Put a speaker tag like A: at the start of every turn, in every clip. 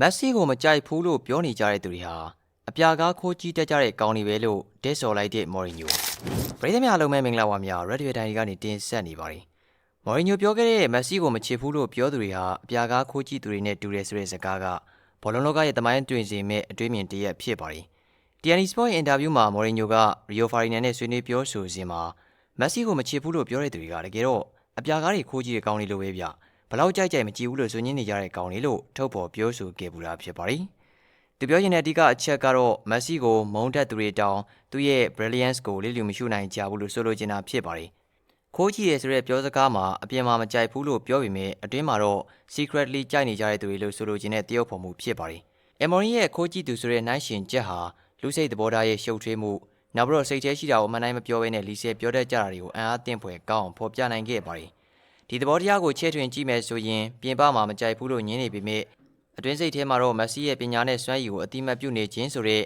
A: မက်ဆီကိုမကြိုက်ဘူးလို့ပြောနေကြတဲ့သူတွေဟာအပြာကားခိုးကြီးတက်ကြတဲ့ကောင်းနေပဲလို့ဒစ်ဆော်လိုက်တဲ့မော်ရီညိုပရိသတ်များလုံးမဲ့မင်္ဂလာပါများရက်ဒီယိုတိုင်းကနေတင်ဆက်နေပါတယ်မော်ရီညိုပြောခဲ့တဲ့မက်ဆီကိုမချစ်ဘူးလို့ပြောသူတွေဟာအပြာကားခိုးကြီးသူတွေနဲ့တူတယ်ဆိုတဲ့စကားကဘောလုံးလောကရဲ့တမိုင်းတွင်စေမဲ့အတွေးမြင်တရက်ဖြစ်ပါတယ်တီယန်နီစပေါ့ရဲ့အင်တာဗျူးမှာမော်ရီညိုကရီယိုဖာရီနန်နဲ့ဆွေးနွေးပြောဆိုစဉ်မှာမက်ဆီကိုမချစ်ဘူးလို့ပြောတဲ့သူတွေကတကယ်တော့အပြာကားတွေခိုးကြီးတဲ့ကောင်းနေလို့ပဲဗျ ဘလောက်ကြိုက်ကြိုက်မကြည့်ဘူးလို့ဆိုညင်းနေကြတဲ့ကောင်းလေးလို့ထုတ်ဖော်ပြောဆိုခဲ့ပူတာဖြစ်ပါတယ်။သူပြောရင်တဲ့အဓိကအချက်ကတော့မက်ဆီကိုမုန်းတက်သူတွေတောင်းသူ့ရဲ့ brilliance ကိုလိလူမရှိနိုင်ကြဘူးလို့ဆိုလိုချင်တာဖြစ်ပါတယ်။ခိုးကြည့်ရဆိုတဲ့ပြောစကားမှာအပြင်မှာမကြိုက်ဘူးလို့ပြောပေမဲ့အတွင်းမှာတော့ secretly ကြိုက်နေကြတဲ့သူတွေလို့ဆိုလိုချင်တဲ့တရုပ်ဖော်မှုဖြစ်ပါတယ်။ Emory ရဲ့ခိုးကြည့်သူဆိုတဲ့နိုင်ရှင်ချက်ဟာလူစိတ်သဘောထားရဲ့ရှုပ်ထွေးမှုနောက်ပြီးတော့စိတ်ထဲရှိတာကိုအမှန်တိုင်းမပြောဘဲနဲ့လီဆယ်ပြောတတ်ကြတာတွေကိုအံ့အားသင့်ဖွယ်ကောင်းအောင်ဖော်ပြနိုင်ခဲ့ပါတယ် ဒီသဘောတရားကိုချဲ့ထွင်ကြည့်မယ်ဆိုရင်ပြင်ပမှာမကြိုက်ဘူးလို့ညင်းနေပေမဲ့အတွင်းစိတ်ထဲမှာတော့မက်ဆီရဲ့ပညာနဲ့စွမ်းရည်ကိုအတိမတ်ပြုနေခြင်းဆိုတဲ့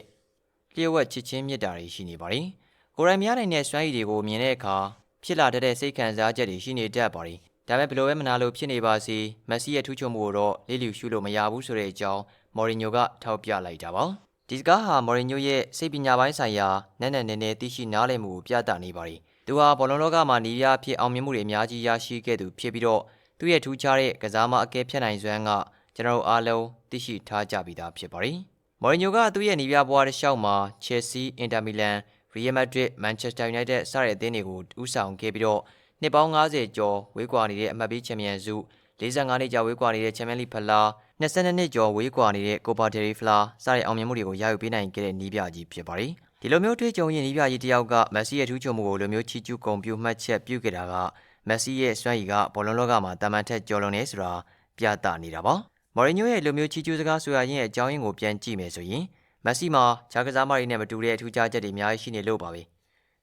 A: လျှို့ဝှက်ချစ်ချင်းမြတ်တာတွေရှိနေပါတယ်။ကိုယ်တိုင်မရနိုင်တဲ့စွမ်းရည်တွေကိုမြင်တဲ့အခါဖြစ်လာတတ်တဲ့စိတ်ခံစားချက်တွေရှိနေတတ်ပါတယ်။ဒါပေမဲ့ဘယ်လိုပဲမနာလို့ဖြစ်နေပါစေမက်ဆီရဲ့ထူးချွန်မှုကိုတော့လေးလျူရှုလို့မရဘူးဆိုတဲ့အကြောင်းမော်ရီညိုကထောက်ပြလိုက်တာပါ။ဒီစကားဟာမော်ရီညိုရဲ့စိတ်ပညာပိုင်းဆိုင်ရာနက်နက်နဲနဲသိရှိနားလည်မှုကိုပြသနေပါတယ်။ သူဟာဘောလုံးလောကမှာနီးပြဖြစ်အောင်မြင်မှုတွေအများကြီးရရှိခဲ့သူဖြစ်ပြီးတော့သူ့ရဲ့ထူးခြားတဲ့ကစားမအကဲဖြတ်နိုင်စွမ်းကကျွန်တော်တို့အားလုံးသိရှိထားကြပြီးသားဖြစ်ပါတယ်။မော်ရီညိုကသူ့ရဲ့နီးပြဘွားတစ်လျှောက်မှာ Chelsea, Inter Milan, Real Madrid, Manchester United စတဲ့အသင်းတွေကိုဦးဆောင်ခဲ့ပြီးတော့နှစ်ပေါင်း90ကျော်ဝေးကွာနေတဲ့အမှတ်ပေးချန်ပီယံစု45နှစ်ကြာဝေးကွာနေတဲ့ချန်ပီယံလိဖလား22နှစ်ကျော်ဝေးကွာနေတဲ့ကိုပါဒယ်ရီဖလားစတဲ့အောင်မြင်မှုတွေကိုရယူပေးနိုင်ခဲ့တဲ့နီးပြကြီးဖြစ်ပါတယ်။ ဒီလိုမျိုးတွေးကြုံရင်ဤပြကြီးတယောက်ကမက်ဆီရဲ့ထူးချွန်မှုကိုလိုမျိုးချီးကျူးဂုဏ်ပြုမှတ်ချက်ပြုခဲ့တာကမက်ဆီရဲ့စွမ်းရည်ကဘောလုံးလောကမှာတာမန်ထက်ကျော်လွန်နေဆိုတာပြသနေတာပါမော်ရီညိုရဲ့လိုမျိုးချီးကျူးစကားဆိုရရင်ရဲ့အကြောင်းရင်းကိုပြန်ကြည့်မယ်ဆိုရင်မက်ဆီမှာခြားကစားမတွေနဲ့မတူတဲ့ထူးခြားချက်တွေအများကြီးရှိနေလို့ပါပဲ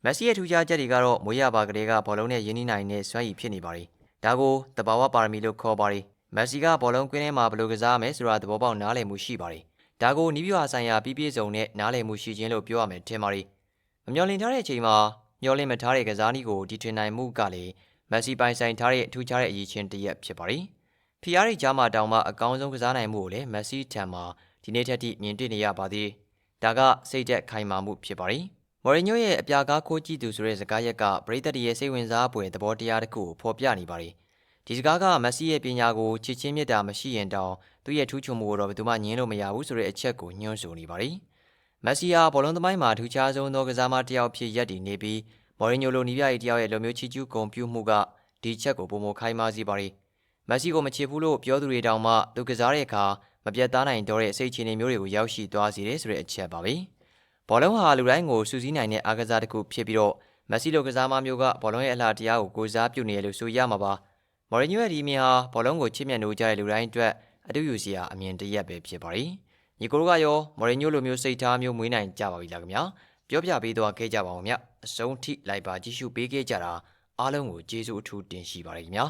A: မက်ဆီရဲ့ထူးခြားချက်တွေကတော့မွေးရပါကလေးကဘောလုံးနဲ့ယဉ်နှိနိုင်တဲ့စွမ်းရည်ဖြစ်နေပါတယ်ဒါကိုတဘာဝပါရမီလို့ခေါ်ပါတယ်မက်ဆီကဘောလုံးကွင်းထဲမှာဘယ်လိုကစားမယ်ဆိုတာသဘောပေါက်နားလည်မှုရှိပါတယ် ဒါကိုနီးပြွာဆိုင်ရာပြည့်ပြည့်စုံနဲ့နားလည်မှုရှိခြင်းလို့ပြောရမယ်ထင်ပါတယ်မမျော်လင့်ထားတဲ့အချိန်မှာမျော်လင့်မထားတဲ့ကစားနည်းကိုဒီထွင်နိုင်မှုကလည်းမက်ဆီပိုင်ဆိုင်ထားတဲ့အထူးခြားတဲ့အရေးချင်းတစ်ရက်ဖြစ်ပါတယ်။ဖီယာရီကြားမှာတောင်မှအကောင်းဆုံးကစားနိုင်မှုကိုလည်းမက်ဆီထံမှာဒီနေ့ထက်ထိမြင်တွေ့နေရပါသေး။ဒါကစိတ်သက်ခိုင်မာမှုဖြစ်ပါတယ်။မော်ရီညိုရဲ့အပြာကားခိုးကြည့်သူဆိုတဲ့စကားရက်ကပရိသတ်ရဲ့စိတ်ဝင်စားဖွယ်သဘောတရားတစ်ခုကိုဖော်ပြနေပါတယ်။ ဒီစကားကမက်ဆီရဲ့ပညာကိုချစ်ချင်းမြတ်တာမရှိရင်တောင်သူ့ရဲ့ထူးချွန်မှုကိုတော့ဘယ်သူမှညင်းလို့မရဘူးဆိုတဲ့အချက်ကိုညွှန်းဆိုနေပါတယ်။မက်ဆီဟာဘောလုံးသမိုင်းမှာထူးခြားဆုံးသောကစားမတစ်ယောက်ဖြစ်ရပ်တည်နေပြီးမော်ရီညိုလိုနီးပြရေးတစ်ယောက်ရဲ့လိုမျိုးချီကျူးဂုဏ်ပြုမှုကဒီချက်ကိုပုံမခိုင်းပါစေပါရီမက်ဆီကိုမချစ်ဘူးလို့ပြောသူတွေတောင်မှသူကစားတဲ့အခါမပြတ်သားနိုင်တော့တဲ့စိတ်ချနေမျိုးတွေကိုရောက်ရှိသွားစေတယ်ဆိုတဲ့အချက်ပါပဲဘောလုံးဟာလူတိုင်းကိုစူးစီးနိုင်တဲ့အားကစားတစ်ခုဖြစ်ပြီးတော့မက်ဆီလိုကစားမမျိုးကဘောလုံးရဲ့အလှတရားကိုကိုစားပြုနေရလို့ဆိုရမှာပါ မော်ရီညိုရဲ့ဒီမြင်ဟာဘောလုံးကိုချစ်မြတ်နိုးကြတဲ့လူတိုင်းအတွက်အတူယူစရာအမြင်တရက်ပဲဖြစ်ပါရီညီကိုတို့ကရောမော်ရီညိုလိုမျိုးစိတ်ထားမျိုးမွေးနိုင်ကြပါပြီလားခင်ဗျာပြောပြပေးသွားခဲ့ကြပါဦးမြအဆုံးထိလိုက်ပါကြည့်ရှုပေးခဲ့ကြတာအားလုံးကိုကျေးဇူးအထူးတင်ရှိပါတယ်ခင်ဗျာ